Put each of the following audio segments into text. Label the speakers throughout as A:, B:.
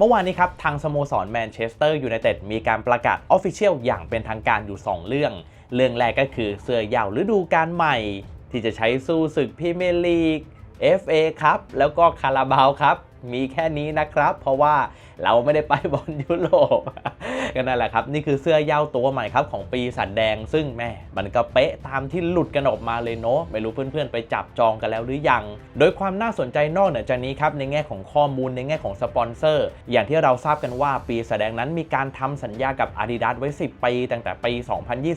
A: เมื่อวานนี้ครับทางสโมสรแมนเชสเตอร์ยูไนเต็ดมีการประกาศออฟฟิเชียลอย่างเป็นทางการอยู่ 2 เรื่อง เรื่องแรกก็คือเสื้อยาวฤดูกาลใหม่ ที่จะใช้สู้ศึกพรีเมียร์ลีก FA ครับ แล้วก็คาราบาวครับ มีแค่นี้นะครับ เพราะว่า เราไม่ได้ไปบอลยุโรปก็นั่นแหละครับ นี่คือเสื้อเยาตัวใหม่ครับของปีสันแดง ซึ่งแม่มันก็เป๊ะตามที่หลุดกันออกมาเลยเนาะไม่รู้เพื่อนๆ ไปจับจองกันแล้วหรือยัง โดยความน่าสนใจนอกเหนือจากนี้ครับในแง่ของข้อมูลในแง่ของสปอนเซอร์ อย่างที่เราทราบกันว่าปีแสดงนั้นมีการทำสัญญากับ Adidas ไว้ 10 ปีตั้งแต่ปี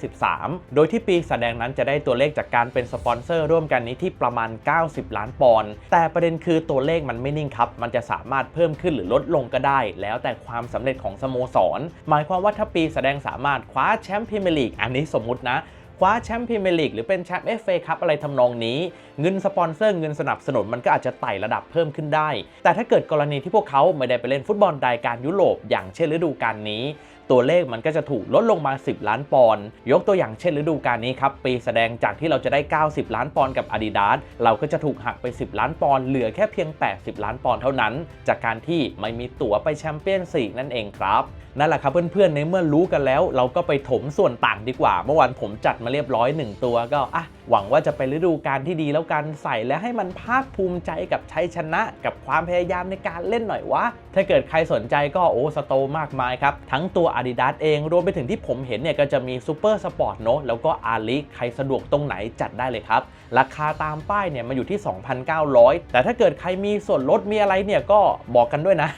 A: 2023 โดยที่ปีแสดงนั้นจะได้ตัวเลขจากการเป็นสปอนเซอร์ร่วมกันนี้ที่ประมาณ 90 ล้านปอนด์แต่ประเด็นคือตัวเลขมันไม่นิ่งครับ มันจะสามารถเพิ่มขึ้นหรือลดลงก็ได้แล้วแต่ความสำเร็จของสโมสร หมายความว่าถ้าปีแสดงสามารถคว้าแชมป์พรีเมียร์ลีกอันนี้สมมุตินะคว้าแชมป์พรีเมียร์ลีกหรือเป็นแชมป์เอฟเอคัพอะไรทำนองนี้ เงินสปอนเซอร์เงินสนับสนุนมันก็อาจจะไต่ระดับเพิ่มขึ้นได้ แต่ถ้าเกิดกรณีที่พวกเขาไม่ได้ไปเล่นฟุตบอลรายการยุโรปอย่างเช่นฤดูกาลนี้ ตัวเลขมันก็จะถูกลดลงมา 10 ล้านปอนด์ยกตัวอย่างเช่นฤดูกาลนี้ครับ ปีแสดงจากที่เราจะได้ 90 ล้านปอนด์กับ Adidas เราก็จะถูกหักไป 10 ล้านปอนด์เหลือแค่เพียง 80 ล้านปอนด์เท่านั้น จากการที่ไม่มีตั๋วไปแชมเปี้ยนส์ลีกนั่นเองครับนั่นแหละครับเพื่อนๆในเมื่อรู้กันแล้ว เราก็ไปถมส่วนต่างดีกว่า เมื่อวานผมจัดมาเรียบร้อย 1 ตัวก็อะหวังว่าจะเป็นฤดูกาลที่ดีแล้วกันใส่และให้มันภาคภูมิใจกับชัยชนะ กับความพยายามในการเล่นหน่อยวะถ้าเกิดใครสนใจก็โอ้สโตมากมายครับ ทั้งตัว Adidas เอง รวมไปถึงที่ผมเห็นเนี่ยก็จะมีซูเปอร์สปอร์ตโนแล้วก็อาลีใครสะดวกตรงไหนจัดได้เลยครับ ราคาตามป้ายเนี่ยมาอยู่ที่ 2,900 แต่ถ้าเกิดใครมีส่วนลดมีอะไรเนี่ยก็บอกกันด้วยนะ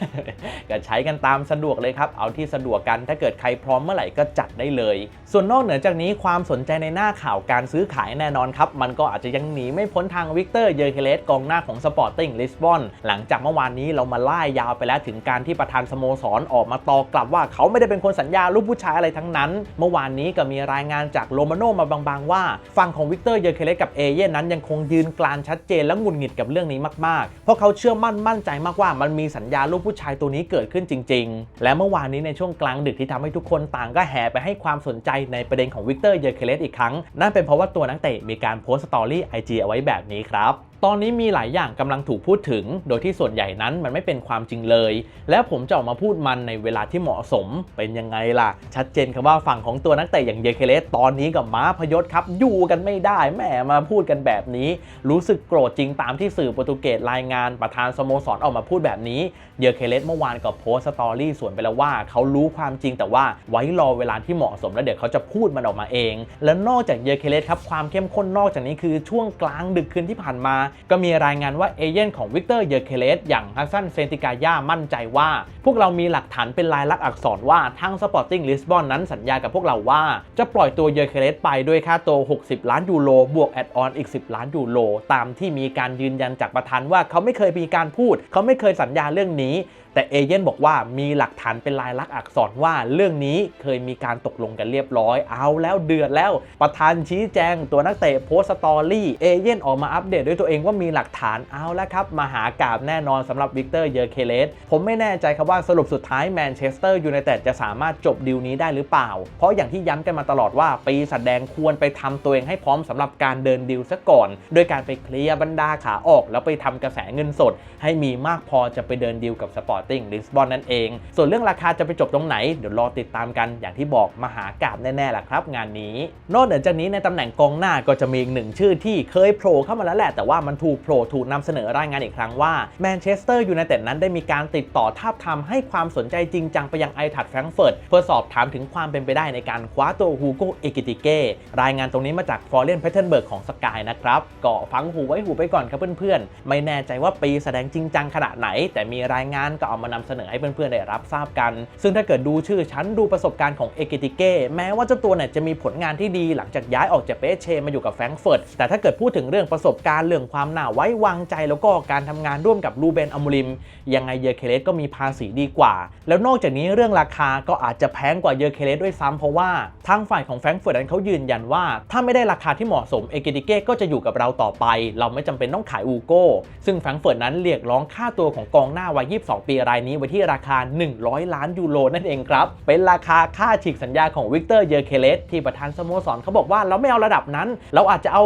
A: ก็ใช้กันตามสะดวกเลยครับ เอาที่สะดวกกันถ้าเกิดใครพร้อมเมื่อไหร่ก็จัดได้เลย ส่วนนอกเหนือจากนี้ความสนใจในหน้าข่าวการซื้อขายแน่นอนครับ มันก็อาจจะยังหนีไม่พ้นทางวิกเตอร์เยอร์เคเลสกองหน้าของสปอร์ติ้งลิสบอนหลังจากเมื่อวานนี้เรามาไล่ยาวไปแล้วถึงการที่ประธานสโมสรออกมาตอกกลับว่าเขาไม่ได้เป็นคนสัญญาลูกผู้ชายอะไรทั้งนั้น เมื่อวานนี้ก็มีรายงานจากโรมาโนมาบางๆ ว่าฝั่งของวิกเตอร์เยอเคเลสกับเอเย่นนั้นยังคงยืนกลานชัดเจนและหงุดหงิดกับเรื่องนี้มากๆ เพราะเขาเชื่อมั่นมั่นใจมากว่ามันมีสัญญาลูกผู้ชายตัวนี้เกิดขึ้นจริง ๆ และเมื่อวานนี้ในช่วงกลางดึกที่ทำให้ทุกคนต่างก็แห่ไปให้ความสนใจในประเด็นของวิกเตอร์เยอเคเลสอีกครั้ง นั่นเป็นเพราะว่าตัวนักเตะมีการโพสต์สตอรี่ไอจีเอาไว้แบบนี้ครับ ตอนนี้มีหลายอย่างกำลังถูกพูดถึง โดยที่ส่วนใหญ่นั้นมันไม่เป็นความจริงเลย และผมจะออกมาพูดมันในเวลาที่เหมาะสม เป็นยังไงล่ะ ชัดเจนครับว่าฝั่งของตัวนักเตะอย่างเยเคเลสตอนนี้กับม้าพยศครับ อยู่กันไม่ได้แหมมาพูดกันแบบนี้ รู้สึกโกรธจริงตามที่สื่อโปรตุเกสรายงานประธานสโมสรออกมาพูดแบบนี้ เยเคเลสเมื่อวานก็โพสต์สตอรี่สวนไปแล้วว่า เขารู้ความจริงแต่ว่าไว้รอเวลาที่เหมาะสมแล้วเดี๋ยวเขาจะพูดมันออกมาเอง แล้วนอกจากเยเคเลสครับความเข้มข้นนอกจากนี้คือช่วงกลางดึกคืนที่ผ่านมาก็มีรายงานว่าเอเย่นของวิกเตอร์เยเคเลสอย่างฮัสซันเซนติกาย่ามั่นใจว่า พวกเรามีหลักฐานเป็นลายลักษณ์อักษรว่าทางสปอร์ติ้งลิสบอนนั้นสัญญากับพวกเราว่า จะปล่อยตัวเยเคเลสไปด้วยค่าตัว 60 ล้านยูโรบวกแอดออนอีก 10 ล้านยูโรตามที่มีการยืนยันจากประธานว่าเขาไม่เคยมีการพูด เขาไม่เคยสัญญาเรื่องนี้ แต่เอเย่นบอกว่ามีหลักฐานเป็นลายลักษณ์อักษรว่าเรื่องนี้เคยมีการตกลงกันเรียบร้อย เอาแล้วเดือดแล้ว ประธานชี้แจงตัวนักเตะโพสต์สตอรี่เอเย่นออกมาอัปเดตด้วยตัวเองว่ามีหลักฐานเอาแล้วครับมหากราบแน่นอนสำหรับวิกเตอร์เยอร์เคเลสผมไม่แน่ใจครับว่าสรุปสุดท้ายแมนเชสเตอร์ยูไนเต็ดจะสามารถจบดีลนี้ได้หรือเปล่า เพราะอย่างที่ย้ำกันมาตลอดว่าปีแสดงควรไปทำตัวเองให้พร้อมสำหรับการเดินดีลซะก่อน โดยการไปเคลียร์บรรดาขาออก แล้วไปทำกระแสเงินสด ให้มีมากพอจะไปเดินดีลกับสปอร์ตงลิสบอนนั่นเอง ส่วนเรื่องราคาจะไปจบตรงไหน เดี๋ยวรอติดตามกันอย่างที่บอกมหากราบแน่ๆแหละครับ งานนี้ นอกเหนือจากนี้ในตำแหน่งกองหน้าก็จะมีอีกหนึ่งชื่อที่เคยโผล่เข้ามาแล้วแหละแต่ว่ามันถูกโผล่ถูกนำเสนอรายงานอีกครั้งว่าแมนเชสเตอร์ยูไนเต็ดนั้นได้มีการติดต่อทาบทามให้ความสนใจจริงจังไปยังไอทัดแฟรงเฟิร์ตเพื่อสอบถามถึงความเป็นไปได้ในการคว้าตัวฮูโกเอกิติเก้รายงานตรงนี้มาจากฟอร์เรนเพเทนเบิร์กของสกายนะครับก็ฟังหูไว้หูไปก่อนครับเพื่อนๆไม่แน่ใจว่าปีแสดงจริงจังขนาดไหน แต่มีรายงานก็เอามานำเสนอให้เพื่อนๆได้รับทราบกัน ซึ่งถ้าเกิดดูชื่อชั้นดูประสบการณ์ของเอกิติเก้แม้ว่าเจ้าตัวเนี่ยจะมีผลงานที่ดีหลังจากย้ายออกจากเปเชมาอยู่กับแฟรงก์เฟิร์ตแต่ถ้าเกิดพูดถึงเรื่องประสบการณ์เรื่องความน่าไว้วางใจแล้วก็การทำงานร่วมกับลูเบนอมูริมยังไงเยอร์เคเลสก็มีภาษีดีกว่า แล้วนอกจากนี้เรื่องราคาก็อาจจะแพงกว่าเยอร์เคเลสด้วยซ้ำเพราะว่าทางฝ่ายของแฟรงก์เฟิร์ตนั้นเขายืนยันว่า ถ้าไม่ได้ราคาที่เหมาะสมเอกิติเก้ก็จะอยู่กับเราต่อไป เราไม่จำเป็นต้องขายอูโก้ซึ่งแฟรงก์เฟิร์ตนั้นเรียกร้องค่าตัวของกองหน้าวัย 22 ปีรายนี้ไว้ที่ราคา 100 ล้านยูโรนั่นเองครับ เป็นราคาค่าฉีกสัญญาของวิกเตอร์เยอร์เคเลสที่ประธานสโมสรเขาบอกว่าเราไม่เอาระดับนั้น เราอาจจะเอา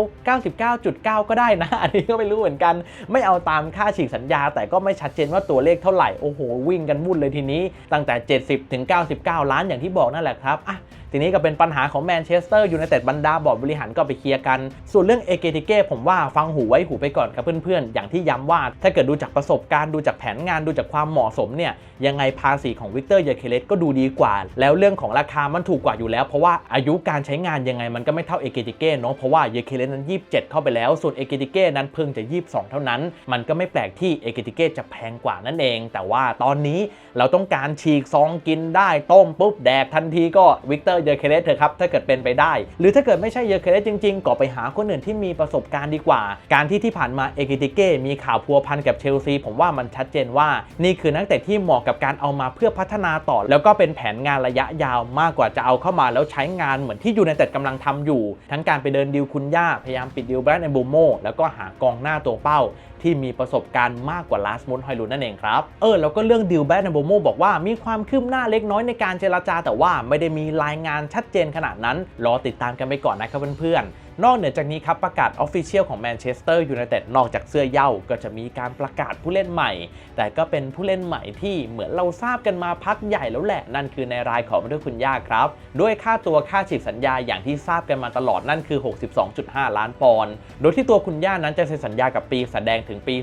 A: 99.9 ก็ได้นะ อันนี้ก็ไม่รู้เหมือนกัน ไม่เอาตามค่าฉีกสัญญา แต่ก็ไม่ชัดเจนว่าตัวเลขเท่าไหร่ โอ้โห วิ่งกันวุ่นเลยทีนี้ ตั้งแต่ 70ถึง99 ล้านอย่างที่บอกนั่นแหละครับอะทีนี้ก็เป็นปัญหาของแมนเชสเตอร์ยูไนเต็ดบรรดาบอร์ดบริหารก็ไปเคลียร์กัน ส่วนเรื่องเอเกติเก้ผมว่าฟังหูไว้หูไปก่อนครับเพื่อนๆ อย่างที่ย้ำว่า ถ้าเกิดดูจากประสบการณ์ดูจากแผนงานดูจากความเหมาะสมเนี่ยยังไงภาษีของวิกเตอร์เยเคเลสก็ดูดีกว่า แล้วเรื่องของราคามันถูกกว่าอยู่แล้ว เพราะว่าอายุการใช้งานยังไงมันก็ไม่เท่าเอเกติเก้เนาะเพราะว่าเยเคเลสนั้น 27 เข้าไปแล้วส่วนเอเกติเก้นั้นเพิ่งจะ 22 เท่านั้น มันก็ไม่แปลกที่เอเกติเก้จะแพงกว่านั่นเอง แต่ว่าตอนนี้เราต้องการฉีกซองกินได้ต้มปุ๊บแดกทันทีก็วิกเตอร์เยเคเลสเถอะครับถ้าเกิดเป็นไปได้ หรือถ้าเกิดไม่ใช่เยเคเลสจริงๆ ก็ไปหาคนอื่นที่มีประสบการณ์ดีกว่า การที่ที่ผ่านมาเอเกติเก้มีข่าวพัวพันกับเชลซีผมว่ามันชัดเจนว่า นี่คือนักเตะที่เหมาะกับการเอามาเพื่อพัฒนาต่อ แล้วก็เป็นแผนงานระยะยาวมากกว่าจะเอาเข้ามาแล้วใช้งานเหมือนที่ยูไนเต็ดกำลังทำอยู่ ทั้งการไปเดินดิวคุณย่าพยายามปิดดิวแบรนด์ในบูโมแล้วก็หากองหน้าตัวเป้าที่มีประสบการณ์มากกว่าลาสมอนฮอยลุนนั่นเองครับเออแล้วก็เรื่องดิวแบนนโบโมบอกว่ามีความคืบหน้าเล็กน้อยในการเจรจาแต่ว่าไม่ได้มีรายงานชัดเจนขนาดนั้น รอติดตามกันไปก่อนนะครับเพื่อนๆ นอกเหนือจากนี้ครับประกาศออฟฟิเชียลของแมนเชสเตอร์ยูไนเต็ดนอกจากเสื้อเย่าก็จะมีการประกาศผู้เล่นใหม่ แต่ก็เป็นผู้เล่นใหม่ที่เหมือนเราทราบกันมาพักใหญ่แล้วแหละ นั่นคือในรายของมาด้วยคุณย่าครับ ด้วยค่าตัวค่าฉีกสัญญาอย่างที่ทราบกันมาตลอดนั่นคือ 62.5 ล้านปอนด์โดยที่ตัวคุณย่านั้นจะเซ็นสัญญากับปีแสดงถึงปี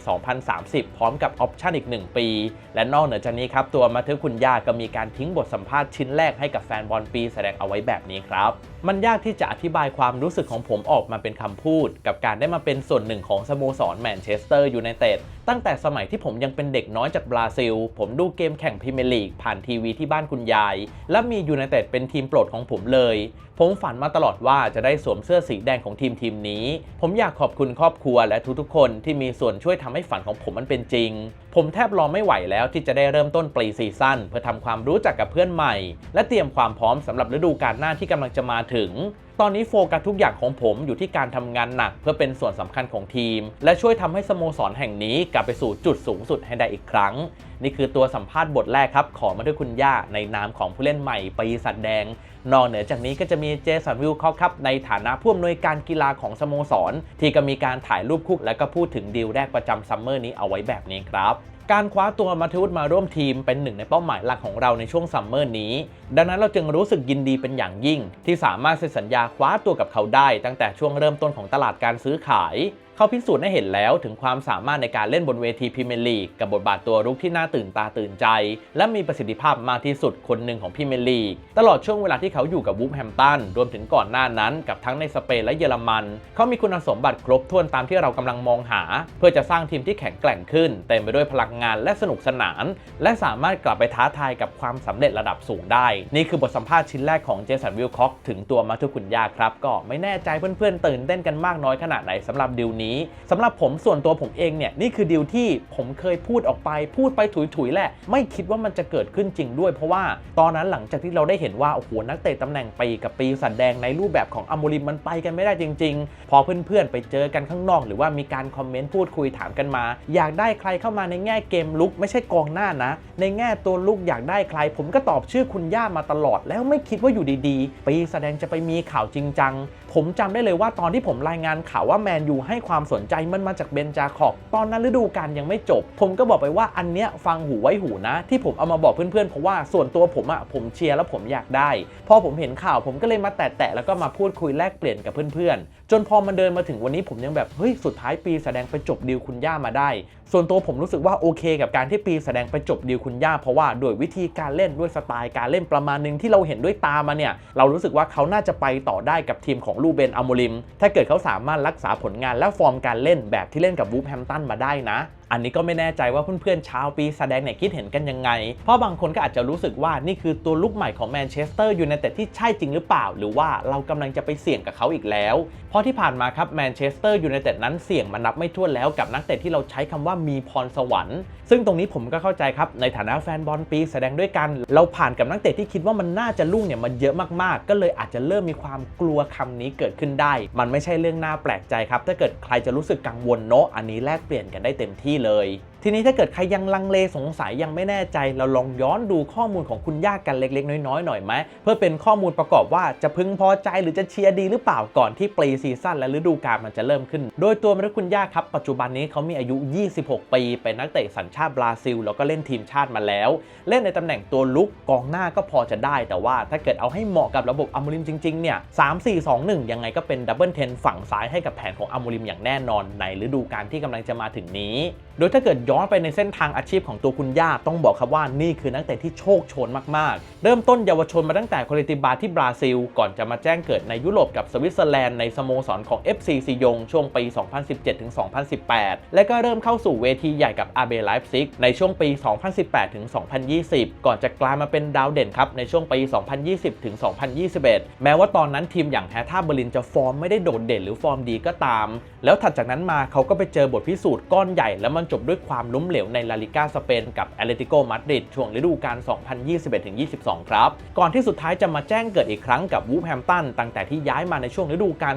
A: 2030 พร้อมกับออปชั่นอีก 1 ปี และนอกเหนือจากนี้ครับตัวมาเธอคุณย่าก็มีการทิ้งบทสัมภาษณ์ชิ้นแรกให้กับแฟนบอลปีแสดงเอาไว้แบบนี้ครับ มันยากที่จะอธิบายความรู้สึกของผมออกมาเป็นคำพูด กับการได้มาเป็นส่วนหนึ่งของสโมสรแมนเชสเตอร์ยูไนเต็ดตั้งแต่สมัยที่ผมยังเป็นเด็กน้อยจากบราซิล ผมดูเกมแข่งพรีเมียร์ลีกผ่านทีวีที่บ้านคุณยาย และมียูไนเต็ดเป็นทีมโปรดของผมเลย ผมฝันมาตลอดว่าจะได้สวมเสื้อสีแดงของทีมทีมนี้ ผมอยากขอบคุณครอบครัวและทุกๆคนที่มีส่วนช่วยทำให้ฝันของผมมันเป็นจริง ผมแทบรอไม่ไหวแล้วที่จะได้เริ่มต้นปรีซีซั่นเพื่อทำความรู้จักกับเพื่อนใหม่ และเตรียมความพร้อมสำหรับฤดูกาลหน้าที่กำลังจะมาถึง ตอนนี้โฟกัสทุกอย่างของผมอยู่ที่การทำงานหนัก เพื่อเป็นส่วนสำคัญของทีม และช่วยทำให้สโมสรแห่งนี้กลับไปสู่จุดสูงสุดให้ได้อีกครั้ง นี่คือตัวสัมภาษณ์บทแรกครับ ขอมาด้วยคุณย่าในนามของผู้เล่นใหม่ปีศาจแดง นอกเหนือจากนี้ก็จะมีเจสันวิลคอกครับในฐานะผู้อำนวยการกีฬาของสโมสร ที่ก็มีการถ่ายรูปคู่และก็พูดถึงดีลแรกประจำซัมเมอร์นี้เอาไว้แบบนี้ครับการคว้าตัวมาทิวุฒมาร่วมทีมเป็นหนึ่งในเป้าหมายหลักของเราในช่วงซัมเมอร์นี้ ดังนั้นเราจึงรู้สึกยินดีเป็นอย่างยิ่ง ที่สามารถเซ็นสัญญาคว้าตัวกับเขาได้ตั้งแต่ช่วงเริ่มต้นของตลาดการซื้อขาย เขาพิสูจน์ให้เห็นแล้วถึงความสามารถในการเล่นบนเวทีพรีเมียร์ลีกกับบทบาทตัวรุกที่น่าตื่นตาตื่นใจ และมีประสิทธิภาพมากที่สุดคนหนึ่งของพรีเมียร์ลีกตลอดช่วงเวลาที่เขาอยู่กับวูฟแฮมตันรวมถึงก่อนหน้านั้นกับทั้งในสเปนและเยอรมัน เขามีคุณสมบัติครบถ้วนตามที่เรากำลังมองหา เพื่อจะสร้างทีมที่แข็งแกร่งขึ้นเต็มไปด้วยพลังงานและสนุกสนาน และสามารถกลับไปท้าทายกับความสำเร็จระดับสูงได้ นี่คือบทสัมภาษณ์ชิ้นแรกของเจสันวิลคอกถึงตัวมาทุกุนยาครับก็ไม่แน่ใจเพื่อนๆตื่นเต้นกันมากน้อยขนาดไหนสำหรับดิวนี้สำหรับผมส่วนตัวผมเองเนี่ยนี่คือดีลที่ผมเคยพูดออกไป พูดไปถุยๆแหละ ไม่คิดว่ามันจะเกิดขึ้นจริงด้วย เพราะว่าตอนนั้นหลังจากที่เราได้เห็นว่าโอ้โหนักเตะตำแหน่งปีกับปีสันแดงในรูปแบบของอโมริมมันไปกันไม่ได้จริง ๆ พอเพื่อนๆไปเจอกันข้างนอก หรือว่ามีการคอมเมนต์พูดคุยถามกันมา อยากได้ใครเข้ามาในแง่เกมลุกไม่ใช่กองหน้านะ ในแง่ตัวลุกอยากได้ใคร ผมก็ตอบชื่อคุณย่ามาตลอด แล้วไม่คิดว่าอยู่ดีๆ ปีแสดงจะไปมีข่าวจริงจังผมจำได้เลยว่าตอนที่ผมรายงานข่าวว่าแมนยูให้ความสนใจมันมาจากเบนจาคอบตอนนั้นฤดูกาลยังไม่จบ ผมก็บอกไปว่าอันเนี้ยฟังหูไว้หูนะ ที่ผมเอามาบอกเพื่อนๆเพราะว่าส่วนตัวผมอะผมเชียร์แล้วผมอยากได้ พอผมเห็นข่าวผมก็เลยมาแตะๆแล้วก็มาพูดคุยแลกเปลี่ยนกับเพื่อนๆ จนพอมันเดินมาถึงวันนี้ผมยังแบบเฮ้ยสุดท้ายปีแสดงไปจบดีลคุณย่ามาได้ ส่วนตัวผมรู้สึกว่าโอเค กับการที่ปีแสดงไปจบดีลคุณย่า เพราะว่าโดยวิธีการเล่นด้วยสไตล์การเล่นประมาณหนึงที่เราเห็นด้วยตามาเนี่ยเรารู้สึกว่าเขาน่าจะไปต่อได้กับทีมของลูเบนอัมโมลิม ถ้าเกิดเขาสามารถรักษาผลงานและฟอร์มการเล่นแบบที่เล่นกับวูฟแฮมตันมาได้นะ อันนี้ก็ไม่แน่ใจว่าเพื่อนๆชาวปีแสดงเนี่ยคิดเห็นกันยังไง เพราะบางคนก็อาจจะรู้สึกว่านี่คือตัวลูกใหม่ของแมนเชสเตอร์ยูไนเต็ดที่ใช่จริงหรือเปล่า หรือว่าเรากำลังจะไปเสี่ยงกับเขาอีกแล้ว เพราะที่ผ่านมาครับแมนเชสเตอร์ยูไนเต็ดนั้นเสี่ยงมานับไม่ถ้วนแล้วกับนักเตะที่เราใช้คำว่ามีพรสวรรค์ ซึ่งตรงนี้ผมก็เข้าใจครับในฐานะแฟนบอลปีแสดงด้วยกัน เราผ่านกับนักเตะที่คิดว่ามันน่าจะลุ่งเนี่ยมันเยอะมากๆ ก็เลยอาจจะเริ่มมีความกลัวคำนี้เกิดขึ้นได้ มันไม่ใช่เรื่องน่าแปลกใจครับถ้าเกิดใครจะรู้สึกกังวลเนาะอันนี้แลกเปลี่ยนกันได้เต็มที่เลย ทีนี้ถ้าเกิดใครยังลังเลสงสัยยังไม่แน่ใจ เราลองย้อนดูข้อมูลของคุณย่ากันเล็ก ๆ น้อยๆหน่อยไหมเพื่อเป็นข้อมูลประกอบว่าจะพึงพอใจหรือจะเชียร์ดีหรือเปล่าก่อนที่ปรีซีซั่นและฤดูกาลมันจะเริ่มขึ้น โดยตัวมรคุณย่าครับ ปัจจุบันนี้เขามีอายุ 26 ปี เป็นนักเตะสัญชาติบราซิล แล้วก็เล่นทีมชาติมาแล้ว เล่นในตำแหน่งตัวลุกกองหน้าก็พอจะได้ แต่ว่าถ้าเกิดเอาให้เหมาะกับระบบอัมูริมจริงๆเนี่ย3 4 2 1ยังไงก็เป็นดับเบิลเทนฝั่งซ้ายให้กับแผนของอัมริมอย่างแน่นอนในฤดูกาลที่กำลังจะมาถึงนี้ โดยถ้าเกิดย้อนไปในเส้นทางอาชีพของตัวคุณย่าต้องบอกครับว่านี่คือนักเตะที่โชคโชนมากๆ เริ่มต้นเยาวชนมาตั้งแต่โคเรติบาที่บราซิล ก่อนจะมาแจ้งเกิดในยุโรปกับสวิตเซอร์แลนด์ในสโมสรของ FC ซียงช่วงปี 2017-2018 และก็เริ่มเข้าสู่เวทีใหญ่กับอาเบไลฟ์ซิกในช่วงปี 2018-2020 ก่อนจะกลายมาเป็นดาวเด่นครับในช่วงปี 2020-2021 แม้ว่าตอนนั้นทีมอย่างแฮท่าเบอร์ลินจะฟอร์มไม่ได้โดดเด่นหรือฟอร์มดีก็ตาม แล้วถัดจากนั้นมาเขาก็ไปเจอบทพิสูจน์ก้อนใหญ่ แล้วมันจบด้วยความล้มเหลวในลาลิก้าสเปนกับแอตเลติโกมาดริดช่วงฤดูกาล 2021-22 ครับ ก่อนที่สุดท้ายจะมาแจ้งเกิดอีกครั้งกับวูฟแฮมตันตั้งแต่ที่ย้ายมาในช่วงฤดูกาล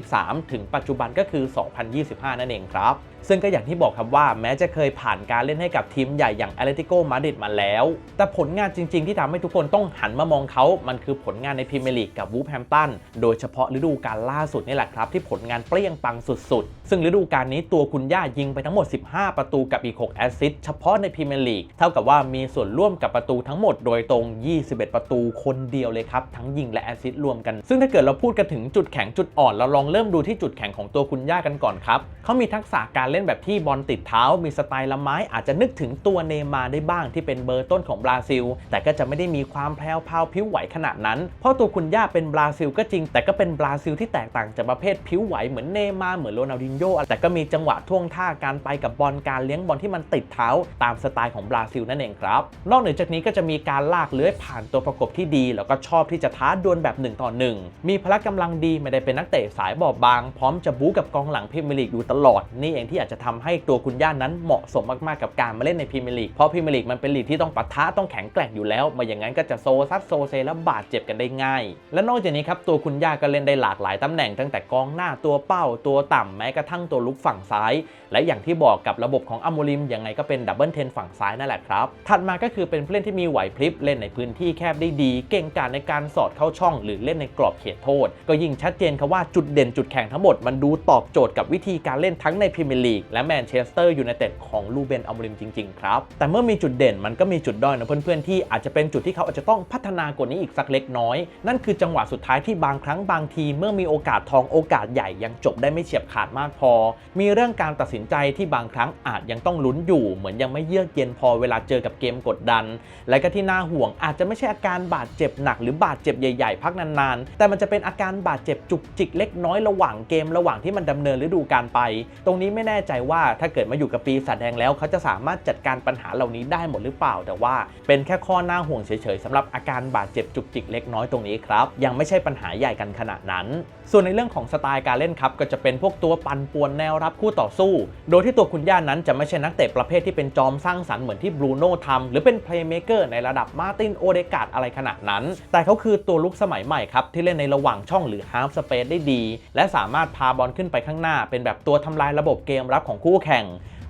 A: 2023 ถึงปัจจุบันก็คือ 2025 นั่นเองครับ ซึ่งก็อย่างที่บอกครับว่าแม้จะเคยผ่านการเล่นให้กับทีมใหญ่อย่างแอตเลติโกมาดริดมาแล้ว แต่ผลงานจริง ๆ ที่ทำให้ทุกคนต้องหันมามองเขา มันคือผลงานในพรีเมียร์ลีกกับวูฟแฮมตัน โดยเฉพาะฤดูกาลล่าสุดนี่แหละครับ ที่ผลงานเปรี้ยงปังสุด ๆ ซึ่งฤดูกาลนี้ตัวคุณย่ายิงไปทั้งหมด 15 ประตูกับอีก 6 แอสซิสต์เฉพาะในพรีเมียร์ลีก เท่ากับว่ามีส่วนร่วมกับประตูทั้งหมดโดยตรง 21 ประตูคนเดียวเลยครับ ทั้งยิงและแอสซิสต์รวมกัน ซึ่งถ้าเกิดเราพูดกันถึงจุดแข็งจุดอ่อนเราลองเริ่มดูที่จุดแข็งของตัวคุณย่ากันก่อนครับเขามีทักษะการเล่นแบบที่บอลติดเท้า มีสไตล์ละไม้อาจจะนึกถึงตัวเนมาได้บ้างที่เป็นเบอร์ต้นของบราซิล แต่ก็จะไม่ได้มีความแพรวพราวผิวไหวขนาดนั้น เพราะตัวคุณย่าเป็นบราซิลก็จริง แต่ก็เป็นบราซิลที่แตกต่างจากประเภทผิวไหวเหมือนเนมาเหมือนโรนัลดินโญ่แต่ก็มีจังหวะท่วงท่าการไปกับบอลการเลี้ยงบอลที่มันติดเท้า ตามสไตล์ของบราซิลนั่นเองครับ นอกเหนือจากนี้ก็จะมีการลากเลื้อยผ่านตัวประกบที่ดี แล้วก็ชอบที่จะท้าดวลแบบ1ต่อ1มีพละกำลังดีไม่ได้เป็นนักเตะสายบอบบาง พร้อมจะบู๊กับกองหลังพรีเมียร์ลีกอยู่ตลอดนี่เองที่อาจจะทำให้ตัวคุณย่านั้นเหมาะสมมากๆกับการมาเล่นในพรีเมียร์ลีกเพราะพรีเมียร์ลีกมันเป็นลีกที่ต้องปะทะต้องแข็งแกร่งอยู่แล้วมาอย่างนั้นก็จะโซซัดโซเซและบาดเจ็บกันได้ง่าย และนอกจากนี้ครับตัวคุณย่าก็เล่นได้หลากหลายตำแหน่งตั้งแต่กองหน้าตัวเป้าตัวต่ำแม้กระทั่งตัวลุกฝั่งซ้าย และอย่างที่บอกกับระบบของอัมโมลิมยังไงก็เป็นดับเบิลเทนฝั่งซ้ายนั่นแหละครับถัดมาก็คือเป็นผู้เล่นที่มีไหวพริบเล่นในพื้นที่แคบได้ดี เก่งกาจในการสอดเข้าช่อง หรือเล่นในกรอบเขตโทษ ก็ยิ่งชัดเจนครับว่าจุดเด่นจุดแข็งทั้งหมดมันดูตอบโจทย์กับวิธีการเล่นทั้งในพรีเมียร์ลีกและแมนเชสเตอร์ยูไนเต็ดของลูเบนอัมโมลิมจริง ๆ ครับ แต่เมื่อมีจุดเด่นมันก็มีจุดด้อยนะเพื่อนๆที่อาจจะเป็นจุดที่เขาอาจจะต้องพัฒนากว่านี้อีกสักเล็กน้อย นั่นคือจังหวะสุดท้ายที่บางครั้งบางทีเมื่อมีโอกาสทองโอกาสใหญ่ยังจบได้ไม่เฉียบขาดมากพอ มีเรื่องการตัดสินใจที่บางครั้งอาจยังต้องลุ้นอยู่ เหมือนยังไม่เยือกเย็นพอเวลาเจอกับเกมกดดัน และก็ที่น่าห่วงอาจจะไม่ใช่อาการบาดเจ็บหนักหรือบาดเจ็บใหญ่ๆ พักนานๆ แต่มันจะเป็นอาการบาดเจ็บจุกจิกเล็กน้อยระหว่างเกมระหว่างที่มันดำเนินฤดูกาลไป ตรงนี้ไม่แน่ใจว่าถ้าเกิดมาอยู่กับปีศาจแดงแล้วเขาจะสามารถจัดการปัญหาเหล่านี้ได้หมดหรือเปล่า แต่ว่าเป็นแค่ข้อหน้าห่วงเฉยๆสำหรับอาการบาดเจ็บจุกจิกเล็กน้อยตรงนี้ครับ ยังไม่ใช่ปัญหาใหญ่กันขนาดนั้น ส่วนในเรื่องของสไตล์การเล่นครับก็จะเป็นพวกตัวปั่นป่วนแนวรับคู่ต่อสู้ โดยที่ตัวคุณย่านั้นจะไม่ใช่นักเตะประเภทที่เป็นจอมสร้างสรรค์เหมือนที่บรูโน่ทำหรือเป็นเพลย์เมเกอร์ในระดับมาร์ตินโอเดกาดอะไรขนาดนั้น แต่เขาคือตัวลุกสมัยใหม่ครับที่เล่นในระหว่างช่องหรือฮา f สเปซได้ดี และสามารถพาบอลขึ้นไปข้างหน้า เป็นแบบตัวทำลายระบบเกมรับของคู่แข่ง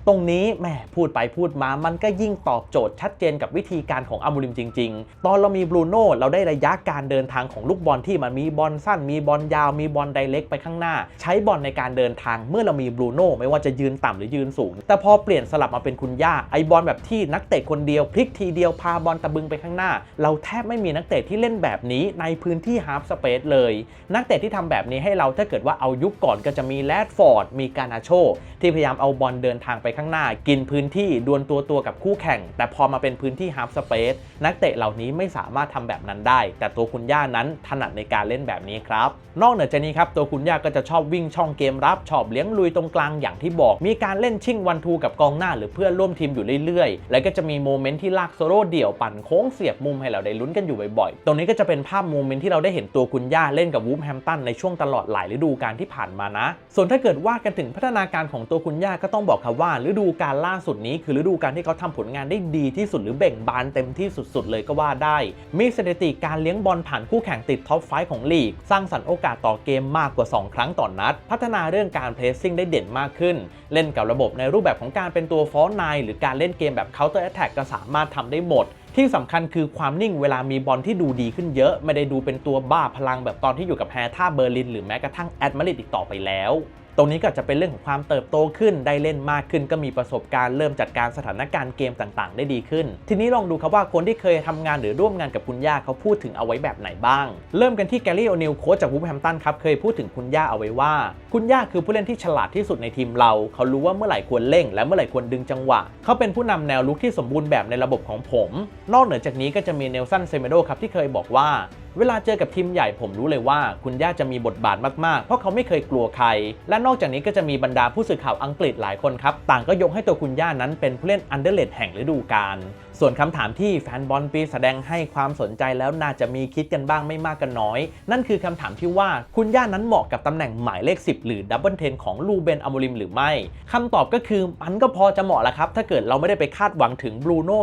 A: ตรงนี้แหมพูดไปพูดมามันก็ยิ่งตอบโจทย์ชัดเจนกับวิธีการของอัมบูริมจริง ๆ ตอนเรามีบรูโน่เราได้ระยะการเดินทางของลูกบอลที่มันมีบอลสั้น มีบอลยาวมีบอลไดเรกไปข้างหน้า ใช้บอลในการเดินทางเมื่อเรามีบรูโน่ไม่ว่าจะยืนต่ำหรือยืนสูง แต่พอเปลี่ยนสลับมาเป็นคุณย่าไอบอลแบบที่นักเตะคนเดียวพลิกทีเดียวพาบอลตะบึงไปข้างหน้า เราแทบไม่มีนักเตะที่เล่นแบบนี้ในพื้นที่ฮา f สเปซเลย นักเตะที่ทำแบบนี้ให้เราถ้าเกิดว่าเอายุคก่อนก็จะมีแรดฟอร์ดมีการาโชที่พยายามเอาบอลเดินทางไปข้างหน้า กินพื้นที่ดวลตัวตัวกับคู่แข่ง แต่พอมาเป็นพื้นที่ฮา f สเปซนักเตะเหล่านี้ไม่สามารถทำแบบนั้นได้ แต่ตัวคุณย่านั้นถนัดในการเล่นแบบนี้ครับ นอกเหนือจากนี้ครับตัวคุณย่าก็จะชอบวิ่งช่องเกมรับชอบเลี้ยงลุยตรงกลางอย่างที่บอก มีการเล่นชิ่งวันทูกับกองหน้าหรือเพื่อนร่วมทีมอยู่เรื่อยๆ แล้วก็จะมีโมเมนต์ที่ลากโซโล่เดี่ยวปั่นโค้งเสียบมุมให้เราได้ลุ้นกันอยู่บ่อยๆ ตรงนี้ก็จะเป็นภาพโมเมนต์ที่เราได้เห็นตัวคุณย่าเล่นกับวูฟแฮมตันในช่วงตลอดหลายฤดูกาลที่ผ่านมานะ ส่วนถ้าเกิดว่ากันถึงพัฒนาการของตัวคุณย่าก็ต้องบอกครับว่าฤดูกาลล่าสุดนี้ คือฤดูกาลที่เขาทำผลงานได้ดีที่สุดหรือเบ่งบานเต็มที่สุดๆ เลยก็ว่าได้ มีสถิติการเลี้ยงบอลผ่านคู่แข่งติดท็อปไฟของลีก สร้างสรรค์โอกาสต่อเกมมากกว่า 2 ครั้งต่อนนัด พัฒนาเรื่องการเพลสซิ่งได้เด่นมากขึ้น เล่นกับระบบในรูปแบบของการเป็นตัวฟอนไนหรือการเล่นเกมแบบ counter attack ก็สามารถทำได้หมด ที่สำคัญคือความนิ่งเวลามีบอลที่ดูดีขึ้นเยอะ ไม่ได้ดูเป็นตัวบ้าพลังแบบตอนที่อยู่กับแฮท่าเบอร์ลิน หรือแม้กระทั่งแอดมาริดอีกต่อไปแล้ว ตรงนี้ก็จะเป็นเรื่องของความเติบโตขึ้นได้เล่นมากขึ้น ก็มีประสบการณ์เริ่มจัดการสถานการณ์เกมต่างๆ ได้ดีขึ้น ทีนี้ลองดูครับว่าคนที่เคยทำงานหรือร่วมงานกับคุณย่าเขาพูดถึงเอาไว้แบบไหนบ้าง เริ่มกันที่แกลลี่โอนิลโค้ชจากวูฟแฮมตันครับเคยพูดถึงคุณย่าเอาไว้ว่า คุณย่าคือผู้เล่นที่ฉลาดที่สุดในทีมเราเขารู้ว่าเมื่อไหร่ควรเร่ง และเมื่อไหร่ควรดึงจังหวะ เขาเป็นผู้นำแนวลุกที่สมบูรณ์แบบในระบบของผมนอกเหนือจากนี้ก็จะมีเนลสันเซเมโดครับที่เคยบอกว่า เวลาเจอกับทีมใหญ่ผมรู้เลยว่า คุณย่าจะมีบทบาทมากๆ เพราะเขาไม่เคยกลัวใคร และนอกจากนี้ก็จะมีบรรดาผู้สื่อข่าวอังกฤษหลายคนครับ ต่างก็ยกให้ตัวคุณย่านั้นเป็นผู้เล่นอันเดอร์เลดแห่งฤดูกาล ส่วนคำถามที่แฟนบอลปีแสดงให้ความสนใจแล้วน่าจะมีคิดกันบ้างไม่มากกันน้อย นั่นคือคำถามที่ว่าคุณย่านั้นเหมาะกับตำแหน่งหมายเลข 10 หรือดับเบิลเทนของลูเบนอโมริมหรือไม่คำตอบก็คือมันก็พอจะเหมาะแหละครับ ถ้าเกิดเราไม่ได้ไปคาดหวังถึงบรูโน่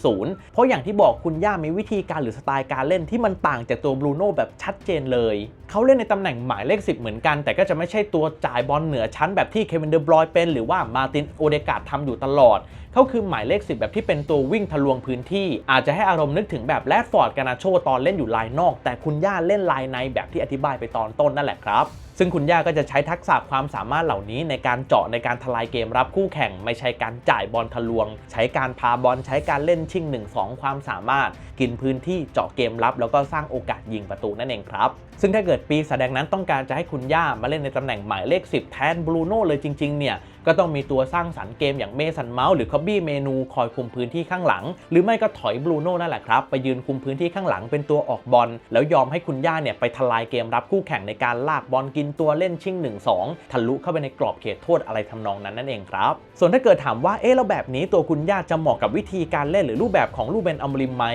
A: 2.0 เพราะอย่างที่บอกคุณย่ามีวิธีการหรือสไตล์การเล่นที่มันต่างจากตัวบรูโน่แบบชัดเจนเลยเขาเล่นในตำแหน่งหมายเลข 10 เหมือนกัน แต่ก็จะไม่ใช่ตัวจ่ายบอลเหนือชั้นแบบที่เควินเดอร์บรอยเป็น หรือว่ามาตินโอเดกาดทำอยู่ตลอด เขาคือหมายเลข 10 แบบที่เป็นตัววิ่งทะลวงพื้นที่ อาจจะให้อารมณ์นึกถึงแบบแรดฟอร์ดกานาโชตอนเล่นอยู่ลายนอก แต่คุณย่าเล่นลายในแบบที่อธิบายไปตอนต้นนั่นแหละครับซึ่งคุณย่าก็จะใช้ทักษะความสามารถเหล่านี้ในการเจาะในการทลายเกมรับคู่แข่ง ไม่ใช่การจ่ายบอลทะลวง ใช้การพาบอลใช้การเล่นชิง 1-2 ความสามารถ กินพื้นที่เจาะเกมรับ แล้วก็สร้างโอกาสยิงประตูนั่นเองครับ ซึ่งถ้าเกิดปีแสดงนั้นต้องการจะให้คุณย่ามาเล่นในตำแหน่งหมายเลข 10 แทนบรูโน่เลยจริงๆเนี่ยก็ต้องมีตัวสร้างสรรค์เกมอย่างเมสันเมาส์หรือคอบบี้เมนูคอยคุมพื้นที่ข้างหลัง หรือไม่ก็ถอยบรูโน่นั่นแหละครับไปยืนคุมพื้นที่ข้างหลังเป็นตัวออกบอลแล้วยอมให้คุณย่าเนี่ยไปทลายเกมรับคู่แข่งในการลากบอลกินตัวเล่นชิง1-2 ทะลุเข้าไปในกรอบเขตโทษอะไรทำนองนั้นนั่นเองครับ ส่วนถ้าเกิดถามว่าเอ๊ะแล้วแบบนี้ตัวคุณย่าจะเหมาะกับวิธีการเล่นหรือรูปแบบของลูเบนอัมริมไหม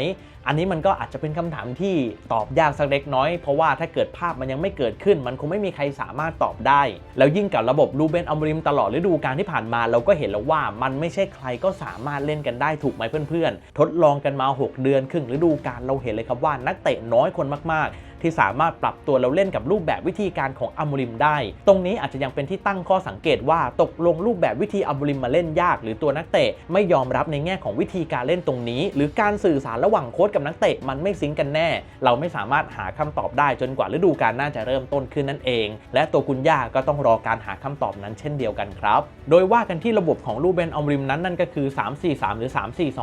A: อันนี้มันก็อาจจะเป็นคำถามที่ตอบยากสักเล็กน้อย เพราะว่าถ้าเกิดภาพมันยังไม่เกิดขึ้น มันคงไม่มีใครสามารถตอบได้ แล้วยิ่งกับระบบลูเบนอัมริมตลอดฤดูกาลที่ผ่านมา เราก็เห็นแล้วว่ามันไม่ใช่ใครก็สามารถเล่นกันได้ถูกไหมเพื่อนๆ ทดลองกันมา 6 เดือนครึ่งฤดูกาลเราเห็นเลยครับว่านักเตะน้อยคนมากๆ ที่สามารถปรับตัวแล้วเล่นกับรูปแบบวิธีการของอัมริมได้ ตรงนี้อาจจะยังเป็นที่ตั้งข้อสังเกตว่าตกลงรูปแบบวิธีอัมริมมาเล่นยาก หรือตัวนักเตะไม่ยอมรับในแง่ของวิธีการเล่นตรงนี้ หรือการสื่อสารระหว่างโค้ชกับนักเตะมันไม่ซิงกันแน่ เราไม่สามารถหาคำตอบได้จนกว่าฤดูกาลน่าจะเริ่มต้นขึ้นนั่นเอง และตัวคุณย่าก็ต้องรอการหาคำตอบนั้นเช่นเดียวกันครับ โดยว่ากันที่ระบบของลูเบนอมริมนั้นนั่นก็คือ 3-4-3 หรือ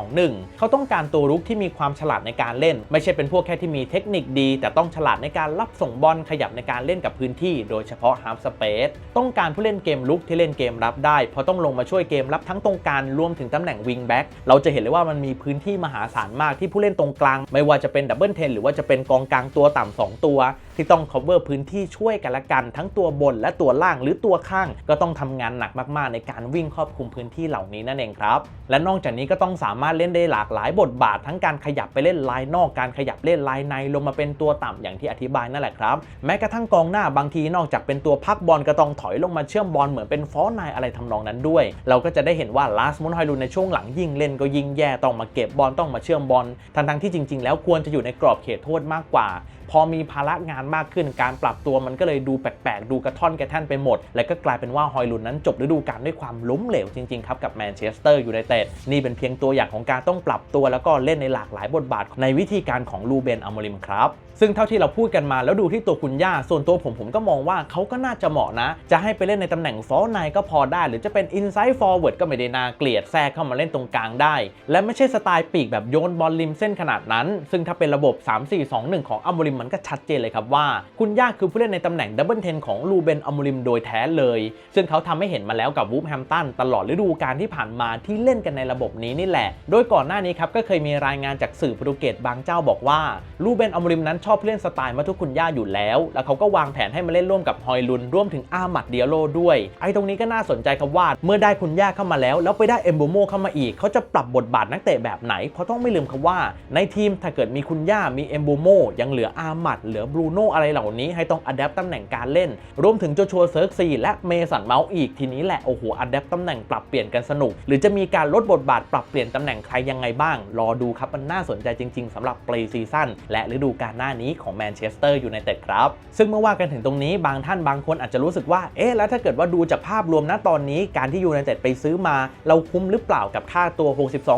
A: 3-4-2-1 เขาต้องการตัวรุกที่มีความฉลาดในการเล่น ไม่ใช่เป็นพวกแค่ที่มีเทคนิคดี แต่ต้องฉลาดในการรับส่งบอลขยับในการเล่นกับพื้นที่ โดยเฉพาะฮาร์ฟสเปซต้องการผู้เล่นเกมลุกที่เล่นเกมรับได้ เพราะต้องลงมาช่วยเกมรับทั้งตรงกลางรวมถึงตำแหน่งวิงแบ็กเราจะเห็นเลยว่ามันมีพื้นที่มหาศาลมากที่ผู้เล่นตรงกลาง ไม่ว่าจะเป็นดับเบิลเทนหรือว่าจะเป็นกองกลางตัวต่ำสองตัวที่ต้อง cover พื้นที่ช่วยกันละกัน ทั้งตัวบนและตัวล่างหรือตัวข้าง ก็ต้องทำงานหนักมากๆ ในการวิ่งครอบคลุมพื้นที่เหล่านี้นั่นเองครับ และนอกจากนี้ก็ต้องสามารถเล่นได้หลากหลายบทบาท ทั้งการขยับไปเล่นลายนอกการขยับเล่นลายในลงมาเป็นตัวต่ำอย่างที่อธิบายนั่นแหละครับ แม้กระทั่งกองหน้าบางทีนอกจากเป็นตัวพักบอลก็ต้องถอยลงมาเชื่อมบอลเหมือนเป็นฟอร์นายอะไรทำนองนั้นด้วย เราก็จะได้เห็นว่าลาสมุนไฮรูนในช่วงหลังยิงเล่นก็ยิงแย่ต้องมาเก็บบอลต้องมาเชื่อมบอลทั้งๆที่จริง ๆ แล้วควรจะอยู่ในกรอบเขตโทษมากกว่าพอมีภาระงานมากขึ้น การปรับตัวมันก็เลยดูแปลกๆ ดูกระท่อนกระแท่นไปหมด และก็กลายเป็นว่าฮอยลุนนั้นจบฤดูกาลด้วยความล้มเหลวจริงๆครับกับแมนเชสเตอร์ยูไนเต็ดนี่เป็นเพียงตัวอย่างของการต้องปรับตัวแล้วก็เล่นในหลากหลายบทบาทในวิธีการของลูเบนอโมริมครับซึ่งเท่าที่เราพูดกันมาแล้วดูที่ตัวคุณย่า ส่วนตัวผมผมก็มองว่าเขาก็น่าจะเหมาะนะ จะให้ไปเล่นในตำแหน่งฟอร์ไนก็พอได้ หรือจะเป็นอินไซด์ฟอร์เวิร์ดก็ไม่ได้น่าเกลียดแทรกเข้ามาเล่นตรงกลางได้ และไม่ใช่สไตล์ปีกแบบโยนบอลริมเส้นขนาดนั้น ซึ่งถ้าเป็นระบบ 3-4-2-1 ของอัมโมริมมันก็ชัดเจนเลยครับว่า คุณย่าคือผู้เล่นในตำแหน่งดับเบิลเทนของลูเบนอมโมริมโดยแท้เลย ซึ่งเขาทำให้เห็นมาแล้วกับวูฟแฮมตันตลอดฤดูกาลที่ผ่านมาที่เล่นกันในระบบนี้นี่แหละ โดยก่อนหน้านี้ครับก็เคยมีรายงานจากสื่อโปรตุเกสบางเจ้าบอกว่าลูเบนอมโมริมนั้นชอบเล่นสไตล์มาทุกคุณย่าอยู่แล้ว แล้วเขาก็วางแผนให้มาเล่นร่วมกับฮอยลุนร่วมถึงอาหมัดเดียโลด้วย ไอ้ตรงนี้ก็น่าสนใจครับว่าเมื่อได้คุณย่าเข้ามาแล้ว แล้วไปได้เอมโบโมเข้ามาอีก เขาจะปรับบทบาทนักเตะแบบไหน เพราะต้องไม่ลืมครับว่า ในทีมถ้าเกิดมีคุณย่ามีเอมโบโมยังเหลืออามัดเหลือบรูโน่อะไรเหล่านี้ให้ต้องอัดแอปตำแหน่งการเล่น รวมถึงโจชัวเซิร์กซีและเมสันเมาส์อีกทีนี้แหละโอ้โหอัดแอปตำแหน่งปรับเปลี่ยนกันสนุก หรือจะมีการลดบทบาทปรับเปลี่ยนตำแหน่งใครยังไงบ้าง รอดูครับมันน่าสนใจจริง ๆสำหรับปรีซีซั่นและฤดูกาลหน้านี้ของแมนเชสเตอร์ยูไนเต็ดครับซึ่งเมื่อว่ากันถึงตรงนี้บางท่านบางคนอาจจะรู้สึกว่าเอ๊ะแล้วถ้าเกิดว่าดูจากภาพรวมณตอนนี้การที่ยูไนเต็ดไปซื้อมา เราคุ้มหรือเปล่ากับค่าตัว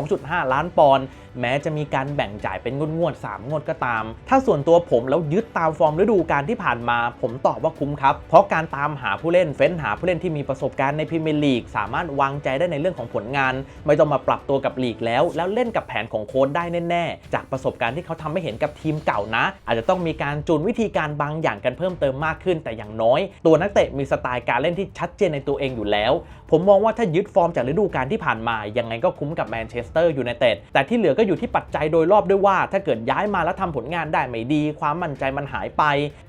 A: 62.5 ล้านปอนด์ แม้จะมีการแบ่งจ่ายเป็นงวดงวด3งวดก็ตาม ถ้าส่วนตัวผมแล้วยึดตามฟอร์มฤดูกาลที่ผ่านมา ผมตอบว่าคุ้มครับ เพราะการตามหาผู้เล่นเฟ้นหาผู้เล่นที่มีประสบการณ์ในพรีเมียร์ลีกสามารถวางใจได้ในเรื่องของผลงาน ไม่ต้องมาปรับตัวกับลีกแล้ว แล้วเล่นกับแผนของโค้ชได้แน่ๆ จากประสบการณ์ที่เขาทำให้เห็นกับทีมเก่านะ อาจจะต้องมีการจูนวิธีการบางอย่างกันเพิ่มเติมมากขึ้นแต่อย่างน้อย ตัวนักเตะมีสไตล์การเล่นที่ชัดเจนในตัวเองอยู่แล้ว ผมมองว่าถ้ายึดฟอร์มจากฤดูกาลที่ผ่านมา ยังไงก็คุ้มกับแมนเชสเตอร์ยูไนเต็ดแต่ที่เหลือก็อยู่ที่ปัจจัยโดยรอบด้วยว่า ถ้าเกิดย้ายมาแล้วทำผลงานได้ไม่ดี ความมั่นใจมันหายไป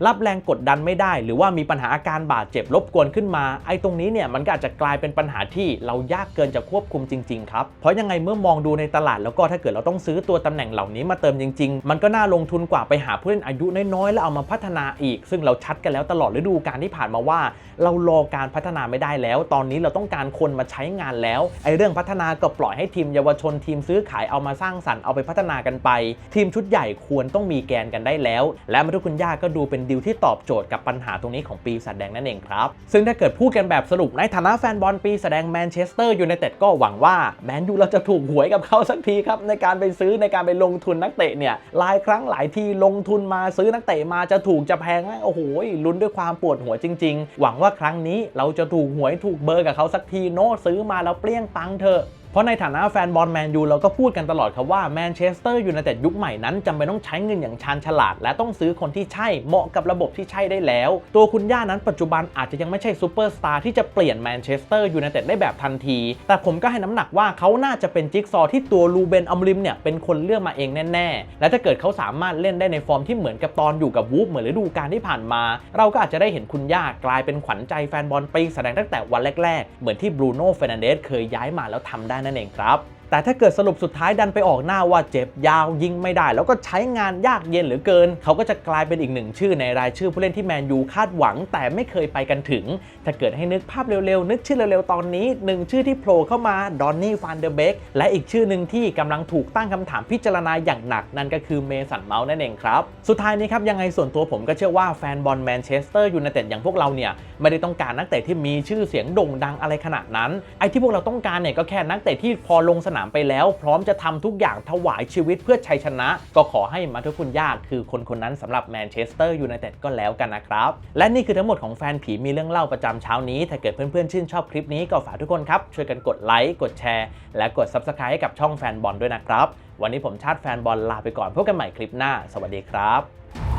A: รับแรงกดดันไม่ได้ หรือว่ามีปัญหาอาการบาดเจ็บรบกวนขึ้นมา ไอ้ตรงนี้เนี่ยมันก็อาจจะกลายเป็นปัญหาที่เรายากเกินจะควบคุมจริงๆครับเพราะยังไงเมื่อมองดูในตลาดแล้วก็ถ้าเกิดเราต้องซื้อตัวตำแหน่งเหล่านี้มาเติมจริง ๆ มันก็น่าลงทุนกว่าไปหาผู้เล่นอายุน้อยๆแล้วเอามาพัฒนาอีก ซึ่งเราชัดกันแล้วตลอดฤดูกาลที่ผ่านมาว่า เรารอการพัฒนาไม่ได้แล้ว ตอนนี้เราต้องการคนมาใช้งานแล้วไอ้เรื่องพัฒนาก็ปล่อยให้ทีมเยาวชนทีมซื้อขายเอามาสร้างสรรค์เอาไปพัฒนากันไป ทีมชุดใหญ่ควรต้องมีแกนกันได้แล้ว และมาทุกคุณย่าก็ดูเป็นดีลที่ตอบโจทย์กับปัญหาตรงนี้ของปีศาจแดงนั่นเองครับซึ่งถ้าเกิดพูดกันแบบสรุปในฐานะแฟนบอลปีศาจแดงแมนเชสเตอร์ยูไนเต็ดก็หวังว่าแมนยูเราจะถูกหวยกับเขาสักทีครับในการไปซื้อในการไปลงทุนนักเตะเนี่ยหลายครั้งหลายทีลงทุนมาซื้อนักเตะมาจะถูกจะแพงไหมโอ้โหลุ้นด้วยความปวดหัวจริง ๆ หวังว่าครั้งนี้เราจะถูกหวยถูกเบอร์กับเขาสักทีโน้ซื้อมาแล้วเปรี้ยงปังเถอะ เพราะในฐานะแฟนบอลแมนยูเราก็พูดกันตลอดครับว่าแมนเชสเตอร์ยูไนเต็ดยุคใหม่นั้นจำเป็นต้องใช้เงินอย่างชาญฉลาด และต้องซื้อคนที่ใช่เหมาะกับระบบที่ใช่ได้แล้ว ตัวคุณย่านั้นปัจจุบันอาจจะยังไม่ใช่ซูเปอร์สตาร์ที่จะเปลี่ยนแมนเชสเตอร์ยูไนเต็ดได้แบบทันที แต่ผมก็ให้น้ำหนักว่าเขาน่าจะเป็นจิ๊กซอว์ที่ตัวลูเบนอัมริมเนี่ยเป็นคนเลือกมาเองแน่ๆ และถ้าเกิดเขาสามารถเล่นได้ในฟอร์มที่เหมือนกับตอนอยู่กับวูฟเหมือนฤดูกาลที่ผ่านมา เราก็อาจจะได้เห็นคุณย่ากลายเป็นขวัญใจแฟนบอลปีแสดงตั้งแต่วันแรกๆ เหมือนที่บรูโน่เฟรนันเดสเคยย้ายมาแล้วทำได้นั่นเองครับ แต่ถ้าเกิดสรุปสุดท้ายดันไปออกหน้าว่าเจ็บยาวยิงไม่ได้ แล้วก็ใช้งานยากเย็นเหลือเกิน เขาก็จะกลายเป็นอีกหนึ่งชื่อในรายชื่อผู้เล่นที่แมนยูคาดหวัง แต่ไม่เคยไปกันถึง ถ้าเกิดให้นึกภาพเร็วๆ นึกชื่อเร็วๆ ตอนนี้หนึ่งชื่อที่โผล่เข้ามาดอนนี่ฟานเดอร์เบกและอีกชื่อหนึ่งที่กำลังถูกตั้งคำถามพิจารณาอย่างหนักนั่นก็คือเมสันเมาส์นั่นเองครับสุดท้ายนี้ครับยังไงส่วนตัวผมก็เชื่อว่าแฟนบอลแมนเชสเตอร์ยูไนเต็ดอย่างพวกเราเนี่ยไม่ได้ต้องการนักเตะที่มีชื่อเสียงโด่งดังอะไรขนาดนั้นไอ้ที่พวกเราต้องการเนี่ยก็แค่นักเตะที่พอลงสนามไปแล้ว พร้อมจะทำทุกอย่างถวายชีวิตเพื่อชัยชนะ ก็ขอให้มาทุกคุณยากคือคนคนนั้นสำหรับแมนเชสเตอร์ยูไนเต็ดก็แล้วกันนะครับ และนี่คือทั้งหมดของแฟนผีมีเรื่องเล่าประจำเช้านี้ ถ้าเกิดเพื่อนๆชื่นชอบคลิปนี้ก็ฝากทุกคนครับ ช่วยกันกดไลค์กดแชร์ และกด Subscribe ให้กับช่องแฟนบอลด้วยนะครับวันนี้ผมชาติแฟนบอลลาไปก่อนพบกันใหม่คลิปหน้า สวัสดีครับ